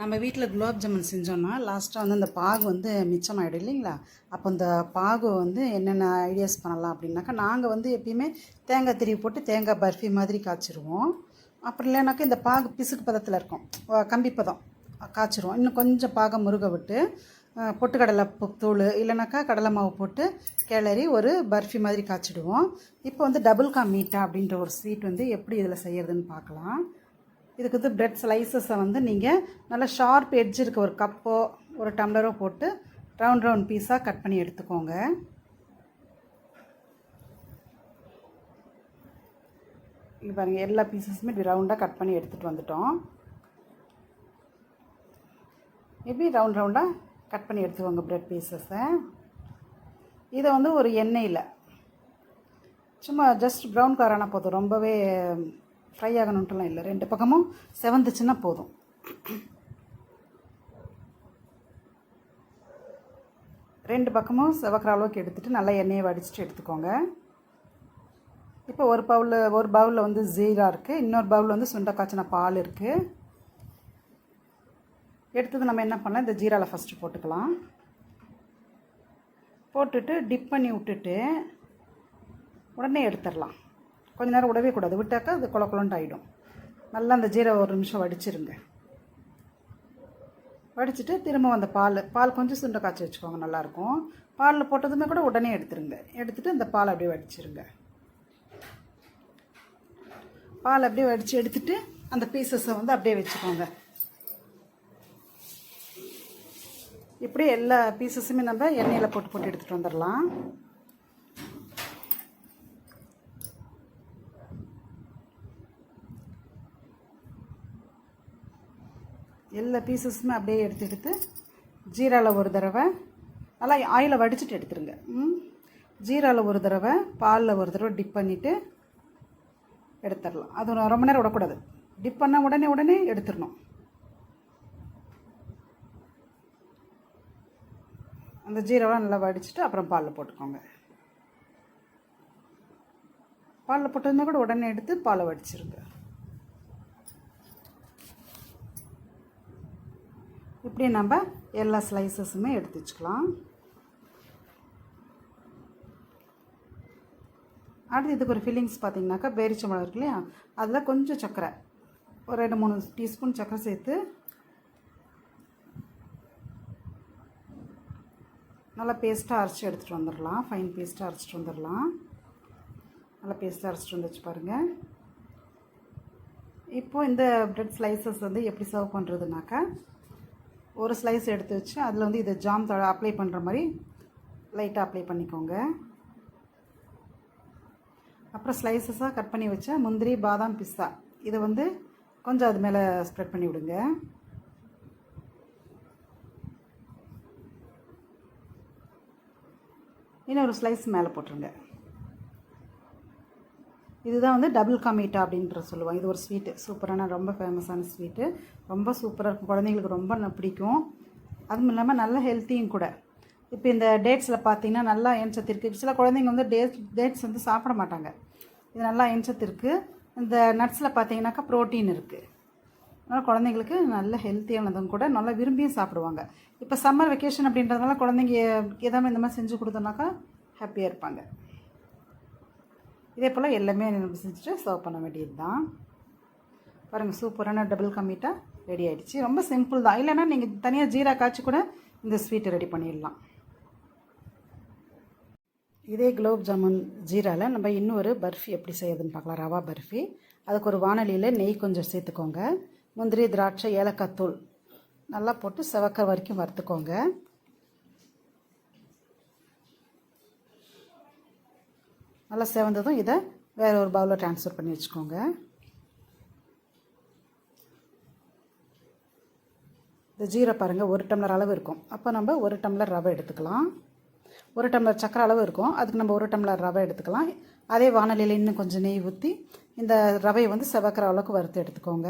நம்ம வீட்டில் குலாப் ஜாமுன் செஞ்சோன்னா லாஸ்ட்டாக வந்து அந்த பாகு வந்து மிச்சமாகிடும் இல்லைங்களா? அப்போ இந்த பாகு வந்து என்னென்ன ஐடியாஸ் பண்ணலாம் அப்படின்னாக்கா நாங்கள் வந்து எப்பயுமே தேங்காய் திருவி போட்டு தேங்காய் பர்ஃபி மாதிரி காய்ச்சிருவோம். அப்புறம் இல்லைனாக்கா இந்த பாகு பிசுக்கு பதத்தில் இருக்கும். கம்பி பதம் காய்ச்சிருவோம். இன்னும் கொஞ்சம் பாகை முருக விட்டு பொட்டுக்கடலை தூள் இல்லைனாக்கா கடலை மாவு போட்டு கிளறி ஒரு பர்ஃபி மாதிரி காய்ச்சிடுவோம். இப்போ வந்து டபுள் கா மீட்டா அப்படின்ற ஒரு ஸ்வீட் வந்து எப்படி இதில் செய்யறதுன்னு பார்க்கலாம். இதுக்கு வந்து பிரெட் ஸ்லைசஸை வந்து நீங்கள் நல்லா ஷார்ப் எட்ஜ் இருக்க ஒரு கப்போ ஒரு டம்ளரோ போட்டு ரவுண்ட் ரவுண்ட் பீஸாக கட் பண்ணி எடுத்துக்கோங்க. இது பாருங்கள் எல்லா பீசஸுமே இப்படி ரவுண்டாக கட் பண்ணி எடுத்துகிட்டு வந்துட்டோம். இப்படி ரவுண்ட் ரவுண்டாக கட் பண்ணி எடுத்துக்கோங்க பிரெட் பீசஸை இதை வந்து ஒரு எண்ணெயில். சும்மா ஜஸ்ட் ப்ரௌன் கலரானா போதும். ரொம்பவே ஃப்ரை ஆகணுன்ட்டுலாம் இல்லை. ரெண்டு பக்கமும் செவந்துச்சுன்னா போதும். ரெண்டு பக்கமும் செவக்கிற அளவுக்கு எடுத்துகிட்டு நல்லா எண்ணெயை வடிச்சிட்டு எடுத்துக்கோங்க. இப்போ ஒரு பவுலில் ஒரு பவுலில் வந்து ஜீரா இருக்குது இன்னொரு பவுலில் வந்து சுண்டை காய்ச்சின பால் இருக்குது எடுத்தது நம்ம என்ன பண்ணலாம்? இந்த ஜீராவில் ஃபஸ்ட்டு போட்டுக்கலாம். போட்டுட்டு டிப் பண்ணி விட்டுட்டு உடனே எடுத்துடலாம். கொஞ்ச நேரம் விடவே கூடாது. விட்டாக்கா அது குள குளன்ட்டு ஆகிடும் நல்லா அந்த ஜீரை ஒரு நிமிஷம் வடிச்சிருங்க. வடிச்சிட்டு திரும்ப அந்த பால் பால் கொஞ்சம் சுண்டை காய்ச்சி வச்சுக்கோங்க நல்லாயிருக்கும். பாலில் போட்டதுமே கூட உடனே எடுத்துருங்க. எடுத்துட்டு அந்த பால் அப்படியே வடிச்சிருங்க. பால் அப்படியே வடித்து எடுத்துட்டு அந்த பீசஸை வந்து அப்படியே வச்சுக்கோங்க. இப்படி எல்லா பீசஸுமே நம்ம எண்ணெயில் போட்டு போட்டு எடுத்துகிட்டு வந்துடலாம் எல்லா பீசஸுமே அப்படியே எடுத்து எடுத்து ஜீராவில் ஒரு தடவை நல்லா ஆயிலை வடிச்சிட்டு எடுத்துருங்க. ம். ஜீராவில் ஒரு தடவை பாலில் ஒரு தடவை டிப் பண்ணிவிட்டு எடுத்துடலாம். அது ரொம்ப நேரம் விடக்கூடாது. டிப் பண்ண உடனே உடனே எடுத்துடணும். அந்த ஜீரகெலாம் நல்லா வடிச்சிட்டு அப்புறம் பாலில் போட்டுக்கோங்க. பாலில் போட்டிருந்தா கூட உடனே எடுத்து பாலை வடிச்சிருங்க. இப்படி நம்ம எல்லா ஸ்லைசஸுமே எடுத்து வச்சுக்கலாம். அடுத்து இதுக்கு ஒரு ஃபில்லிங்ஸ் பார்த்தீங்கன்னாக்கா பேரிச்சம்பழம் இருக்கு இல்லையா? அதில் கொஞ்சம் சர்க்கரை. ஒரு ரெண்டு மூணு டீஸ்பூன் சர்க்கரை சேர்த்து நல்லா பேஸ்ட்டாக அரைச்சி எடுத்துகிட்டு வந்துடலாம். ஃபைன் பேஸ்ட்டாக அரைச்சிட்டு வந்துடலாம். நல்லா பேஸ்ட்டாக அரைச்சிட்டு வந்துச்சு பாருங்கள் இப்போது இந்த ப்ரெட் ஸ்லைசஸ் வந்து எப்படி சர்வ் பண்ணுறதுனாக்கா ஒரு ஸ்லைஸ் எடுத்து வச்சு அதில் வந்து இதை ஜாம் தழை அப்ளை பண்ணுற மாதிரி லைட்டாக அப்ளை பண்ணிக்கோங்க. அப்புறம் ஸ்லைசஸாக கட் பண்ணி வச்ச முந்திரி பாதாம் பிஸ்தா. இதை வந்து கொஞ்சம் அது மேலே ஸ்ப்ரெட் பண்ணி விடுங்க. இன்னொரு ஸ்லைஸ் மேலே போட்டுருங்க. இதுதான் வந்து டபுள் கமீட்டா அப்படின்ற சொல்லுவாங்க. இது ஒரு ஸ்வீட்டு சூப்பரான ரொம்ப ஃபேமஸான ஸ்வீட்டு ரொம்ப சூப்பராக இருக்கும். குழந்தைங்களுக்கு ரொம்ப பிடிக்கும். அதுவும் இல்லாமல் நல்ல ஹெல்த்தியும் கூட. இப்போ இந்த டேட்ஸில் பார்த்தீங்கன்னா நல்லா எண்சத்து இருக்குது சில குழந்தைங்க வந்து டேட்ஸ் டேட்ஸ் வந்து சாப்பிட மாட்டாங்க. இது நல்லா எண்சத்து இருக்குது இந்த நட்ஸில் பார்த்தீங்கன்னாக்கா ப்ரோட்டீன் இருக்குது அதனால் குழந்தைங்களுக்கு நல்ல ஹெல்த்தியானதும் கூட நல்லா விரும்பியும் சாப்பிடுவாங்க. இப்போ சம்மர் வெக்கேஷன் அப்படின்றதுனால குழந்தைங்க ஏதாவது இந்த மாதிரி செஞ்சு கொடுத்தோன்னாக்கா ஹாப்பியாக இருப்பாங்க. இதே போல் எல்லாமே நம்ம செஞ்சுட்டு சர்வ் பண்ண வேண்டியது தான் பாருங்கள் சூப்பரான டபுள் கம்மிட்டாக ரெடி ஆகிடுச்சு ரொம்ப சிம்பிள் தான். இல்லைன்னா நீங்கள் தனியாக ஜீரா காய்ச்சி கூட இந்த ஸ்வீட்டை ரெடி பண்ணிடலாம். இதே குலோப் ஜாமுன் ஜீராவில் நம்ம இன்னொரு பர்ஃபி எப்படி செய்யறதுன்னு பார்க்கலாம். ரவா பர்ஃபி. அதுக்கு ஒரு வானலியில் நெய் கொஞ்சம் சேர்த்துக்கோங்க. முந்திரி திராட்சை ஏலக்காய் தூள் நல்லா போட்டு செவக்க வரைக்கும் வறுத்துக்கோங்க. நல்லா செவந்ததும் இதை வேறு ஒரு பவுலில் ட்ரான்ஸ்ஃபர் பண்ணி வச்சுக்கோங்க. இந்த ஜீரை பாருங்கள் ஒரு டம்ளர் அளவு இருக்கும். அப்போ நம்ம ஒரு டம்ளர் ரவை எடுத்துக்கலாம். ஒரு டம்ளர் சக்கரை அளவு இருக்கும். அதுக்கு நம்ம ஒரு டம்ளர் ரவை எடுத்துக்கலாம். அதே வானலியில் இன்னும் கொஞ்சம் நெய் ஊற்றி இந்த ரவையை வந்து செவக்கிற அளவுக்கு வறுத்து எடுத்துக்கோங்க.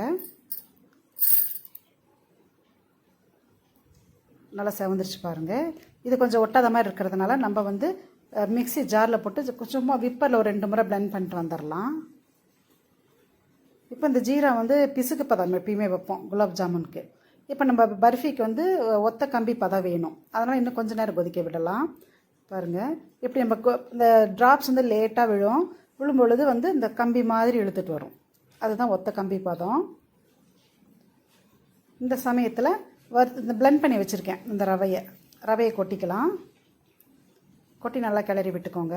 நல்லா செவந்துருச்சு பாருங்கள் இது கொஞ்சம் ஒட்டாத மாதிரி இருக்கிறதுனால நம்ம வந்து மிக்ஸி ஜாரில் போட்டு சும்மா விப்பரில் ஒரு ரெண்டு முறை பிளெண்ட் பண்ணிட்டு வந்துடலாம் இப்போ இந்த ஜீரா வந்து பிசுக்கு பதம் எப்பயுமே வைப்போம் குலாப் ஜாமுனுக்கு. இப்போ நம்ம பர்ஃபிக்கு வந்து ஒத்த கம்பி பதம் வேணும். அதனால் இன்னும் கொஞ்சம் நேரம் கொதிக்க விடலாம். பாருங்கள் இப்படி நம்ம கொ- இந்த ட்ராப்ஸ் வந்து லேட்டாக விழும். விழும்பொழுது வந்து இந்த கம்பி மாதிரி இழுத்துட்டு வரும். அதுதான் ஒத்த கம்பி பதம். இந்த சமயத்தில் வறு இந்த பிளெண்ட் பண்ணி வச்சுருக்கேன் இந்த ரவையை. ரவையை கொட்டிக்கலாம். கொட்டி நல்லா கிளறி விட்டுக்கோங்க.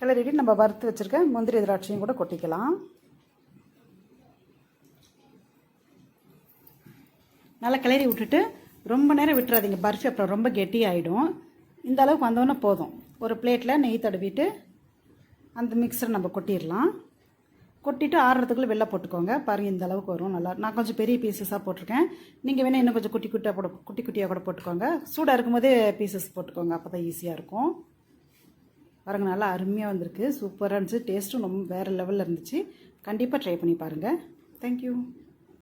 கிளறிட்டு நம்ம வறுத்து வச்சுருக்க முந்திரி திராட்சையும் கூட கொட்டிக்கலாம். நல்லா கிளறி விட்டுட்டு ரொம்ப நேரம் விட்டுறாதீங்க. பர்ஃபி அப்புறம் ரொம்ப கெட்டி ஆகிடும் இந்த அளவுக்கு வந்தோன்னே போதும். ஒரு பிளேட்டில் நெய் தடவிட்டு அந்த மிக்சரை நம்ம கொட்டிடலாம். கொட்டிட்டு ஆறுறதுக்குள்ளே வெளில போட்டுக்கோங்க. பாருங்கள் இந்த அளவுக்கு வரும். நல்லா நான் கொஞ்சம் பெரிய பீசஸாக போட்டிருக்கேன். நீங்கள் வேணால் இன்னும் கொஞ்சம் குட்டி குட்டியாக போட குட்டி குட்டியாக கூட போட்டுக்கோங்க. சூடாக இருக்கும்போதே பீசஸ் போட்டுக்கோங்க. அப்போ தான் ஈஸியாக இருக்கும். பாருங்க நல்லா அருமையாக வந்திருக்கு. சூப்பராக இருந்துச்சு. டேஸ்ட்டும் ரொம்ப வேறு லெவலில் இருந்துச்சு. கண்டிப்பாக ட்ரை பண்ணி பாருங்கள் தேங்க்யூ